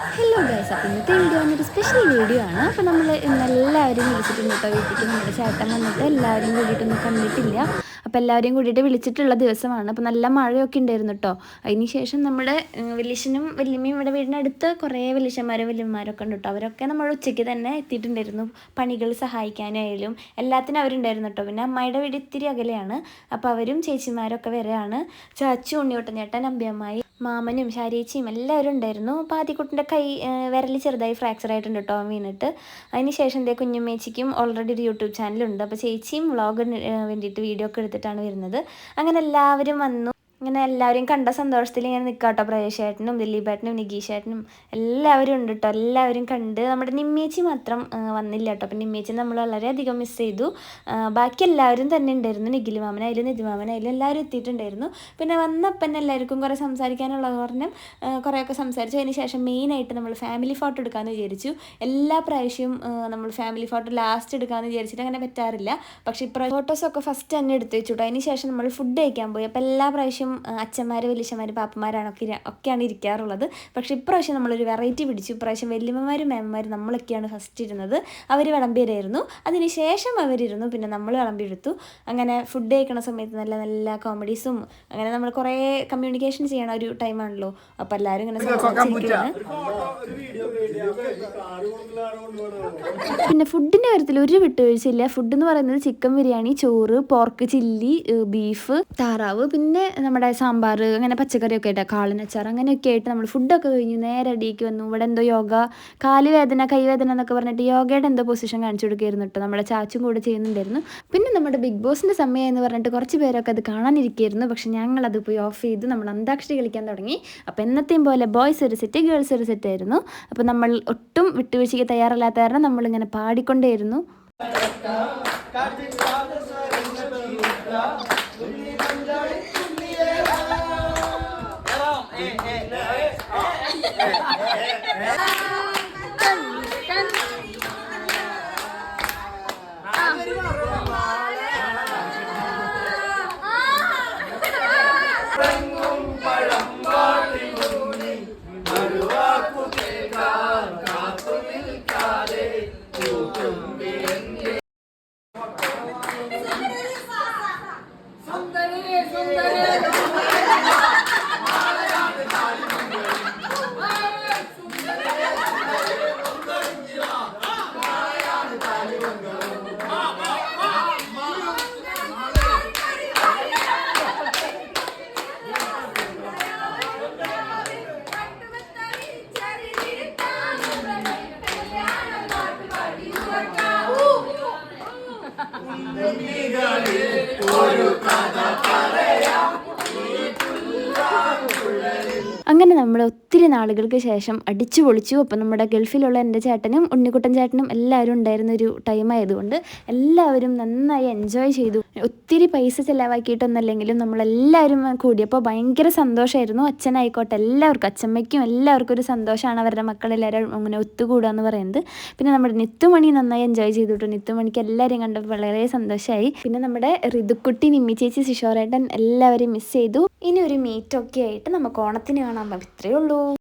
Hello guys അപ്പം ഇന്നത്തെ video വന്നൊരു സ്പെഷ്യൽ വീഡിയോ ആണ്. അപ്പോൾ നമ്മൾ ഇന്ന് എല്ലാവരും വിളിച്ചിട്ടുണ്ട് കേട്ടോ വീട്ടിലേക്ക് നമ്മുടെ ചേട്ടൻ വന്നിട്ട് എല്ലാവരും കൂടിയിട്ടൊന്നും കണ്ടിട്ടില്ല. അപ്പോൾ എല്ലാവരെയും കൂടിയിട്ട് വിളിച്ചിട്ടുള്ള ദിവസമാണ്. അപ്പോൾ നല്ല മഴയൊക്കെ ഉണ്ടായിരുന്നു കേട്ടോ. അതിന് ശേഷം നമ്മുടെ വലിയച്ഛനും വല്യമ്മയും ഇവിടെ വീടിനടുത്ത് കുറേ വലിയച്ഛന്മാരും വല്യമ്മമാരൊക്കെ ഉണ്ട് കേട്ടോ. അവരൊക്കെ നമ്മൾ ഉച്ചയ്ക്ക് തന്നെ എത്തിയിട്ടുണ്ടായിരുന്നു. പണികൾ സഹായിക്കാനായാലും എല്ലാത്തിനും അവരുണ്ടായിരുന്നു കേട്ടോ. പിന്നെ അമ്മായിയുടെ വീട് ഇത്തിരി അകലെയാണ്. അപ്പോൾ അവരും ചേച്ചിമാരൊക്കെ വരെയാണ്. ചാച്ചു ഉണ്ണിയോട്ടൻ ചേട്ടൻ അമ്പിയമ്മായി മാമനും ശാരീച്ചിയും എല്ലാവരും ഉണ്ടായിരുന്നു. അപ്പോൾ ആദ്യക്കുട്ടിന്റെ കൈ വിരൽ ചെറുതായി ഫ്രാക്ചർ ആയിട്ടുണ്ട് കേട്ടോ വീണിട്ട്. അതിന് ശേഷം എന്തേ കുഞ്ഞുമ്മേച്ചിക്കും ഓൾറെഡി ഒരു യൂട്യൂബ് ചാനലുണ്ട് അപ്പോൾ ചേച്ചിയും വ്ളോഗിന് വേണ്ടിയിട്ട് വീഡിയോ ഒക്കെ എടുത്തിട്ടാണ് വരുന്നത്. അങ്ങനെ എല്ലാവരും വന്നു. ഇങ്ങനെ എല്ലാവരെയും കണ്ട സന്തോഷത്തിൽ ഇങ്ങനെ നിൽക്കാം കേട്ടോ പ്രേഷേട്ടനും ദിലീപേട്ടനും നികീഷേട്ടനും എല്ലാവരും ഉണ്ട് കേട്ടോ എല്ലാവരും കണ്ട് നമ്മുടെ നിമ്മേച്ചി മാത്രം വന്നില്ല കേട്ടോ അപ്പം നിമ്മേച്ചി നമ്മൾ വളരെയധികം മിസ് ചെയ്തു. ബാക്കി എല്ലാവരും തന്നെ ഉണ്ടായിരുന്നു. നിഖിൽ മാമനായാലും നിധി മാമനായാലും എല്ലാവരും എത്തിയിട്ടുണ്ടായിരുന്നു. പിന്നെ വന്നപ്പം എല്ലാവർക്കും കുറേ സംസാരിക്കാനുള്ള കാരണം കുറേയൊക്കെ സംസാരിച്ചു. അതിന് ശേഷം മെയിനായിട്ട് നമ്മൾ ഫാമിലി ഫോട്ടോ എടുക്കാമെന്ന് വിചാരിച്ചു. എല്ലാ പ്രാവശ്യവും നമ്മൾ ഫാമിലി ഫോട്ടോ ലാസ്റ്റ് എടുക്കാമെന്ന് വിചാരിച്ചിട്ട് അങ്ങനെ പറ്റാറില്ല. പക്ഷേ ഇപ്രാവശ്യം ഫോട്ടോസൊക്കെ ഫസ്റ്റ് തന്നെ എടുത്ത് വെച്ചു കേട്ടോ അതിന് ശേഷം നമ്മൾ ഫുഡ് കഴിക്കാൻ പോയി. അപ്പോൾ എല്ലാ പ്രാവശ്യം അച്ഛന്മാർ വലിയച്ഛന്മാർ പാപ്പന്മാരാണ് ഒക്കെ ഒക്കെയാണ് ഇരിക്കാറുള്ളത്. പക്ഷേ ഇപ്രാവശ്യം നമ്മളൊരു വെറൈറ്റി പിടിച്ചു. ഇപ്രാവശ്യം വല്യമ്മമാരും മേമ്മമാരും നമ്മളൊക്കെയാണ് ഫസ്റ്റ് ഇരുന്നത്. അവർ വിളമ്പിയരായിരുന്നു. അതിന് ശേഷം അവരിരുന്നു. പിന്നെ നമ്മൾ വിളമ്പിയെടുത്തു. അങ്ങനെ ഫുഡ് കഴിക്കണ സമയത്ത് നല്ല നല്ല കോമഡീസും അങ്ങനെ നമ്മൾ കുറേ കമ്മ്യൂണിക്കേഷൻ ചെയ്യണ ഒരു ടൈമാണല്ലോ അപ്പം എല്ലാവരും ഇങ്ങനെ പിന്നെ ഫുഡിന്റെ കാര്യത്തിൽ ഒരു വിട്ടുവീഴ്ചയില്ല. ഫുഡ് എന്ന് പറയുന്നത് ചിക്കൻ ബിരിയാണി ചോറ് പോർക്ക് ചില്ലി ബീഫ് താറാവ്. പിന്നെ നമ്മുടെ സാമ്പാർ അങ്ങനെ പച്ചക്കറിയൊക്കെ ആയിട്ട് കാളനച്ചാർ അങ്ങനെയൊക്കെ ആയിട്ട് നമ്മൾ ഫുഡൊക്കെ കഴിഞ്ഞു നേരെ അടിയിലേക്ക് വന്നു ഇവിടെ എന്തോ യോഗ കാൽ വേദന കൈവേദന എന്നൊക്കെ പറഞ്ഞിട്ട് യോഗയുടെ എന്തോ പൊസിഷൻ കാണിച്ചു കൊടുക്കുകയായിരുന്നു കേട്ടോ നമ്മുടെ ചാച്ചും കൂടെ ചെയ്യുന്നുണ്ടായിരുന്നു പിന്നെ നമ്മുടെ ബിഗ് ബോസിന്റെ സമയം എന്ന് പറഞ്ഞിട്ട് കുറച്ച് പേരൊക്കെ അത് കാണാനിരിക്കുകയായിരുന്നു പക്ഷെ ഞങ്ങളത് പോയി ഓഫ് ചെയ്ത് നമ്മൾ അന്താക്ഷരി കളിക്കാൻ തുടങ്ങി അപ്പോൾ എന്നത്തെയും പോലെ ബോയ്സ് ഒരു സെറ്റ് ഗേൾസ് ഒരു സെറ്റ് ആയിരുന്നു അപ്പോൾ നമ്മൾ ഒട്ടും വിട്ടുവീഴ്ചയ്ക്ക് തയ്യാറല്ലാത്ത കാരണം നമ്മളിങ്ങനെ പാടിക്കൊണ്ടേയിരുന്നു 네. 네. 네. Migale, Oyo അങ്ങനെ നമ്മൾ ഒത്തിരി നാളുകൾക്ക് ശേഷം അടിച്ചു പൊളിച്ചു. അപ്പം നമ്മുടെ ഗൾഫിലുള്ള എന്റെ ചേട്ടനും ഉണ്ണിക്കുട്ടൻ ചേട്ടനും എല്ലാവരും ഉണ്ടായിരുന്ന ഒരു ടൈം ആയതുകൊണ്ട് എല്ലാവരും നന്നായി എൻജോയ് ചെയ്തു. ഒത്തിരി പൈസ ചിലവാക്കിയിട്ടൊന്നല്ലെങ്കിലും നമ്മളെല്ലാവരും കൂടിയപ്പോൾ ഭയങ്കര സന്തോഷമായിരുന്നു അച്ഛനായിക്കോട്ടെ എല്ലാവർക്കും അച്ഛമ്മയ്ക്കും എല്ലാവർക്കും ഒരു സന്തോഷമാണ് അവരുടെ മക്കളെല്ലാവരും അങ്ങനെ ഒത്തുകൂടുക എന്ന് പറയുന്നത്. പിന്നെ നമ്മുടെ നിത്തുമണി നന്നായി എൻജോയ് ചെയ്തിട്ടു. നിത്തുമണിക്ക് എല്ലാവരെയും കണ്ടപ്പോൾ വളരെ സന്തോഷമായി പിന്നെ നമ്മുടെ ഋതുക്കുട്ടി നിമ്മി ചേച്ചി ശിശോറേട്ടൻ എല്ലാവരെയും മിസ് ചെയ്തു. ഇനി ഒരു മീറ്റൊക്കെ ആയിട്ട് നമുക്ക് ഓണത്തിന് കാണാൻ ഇത്രയേ ഉള്ളൂ.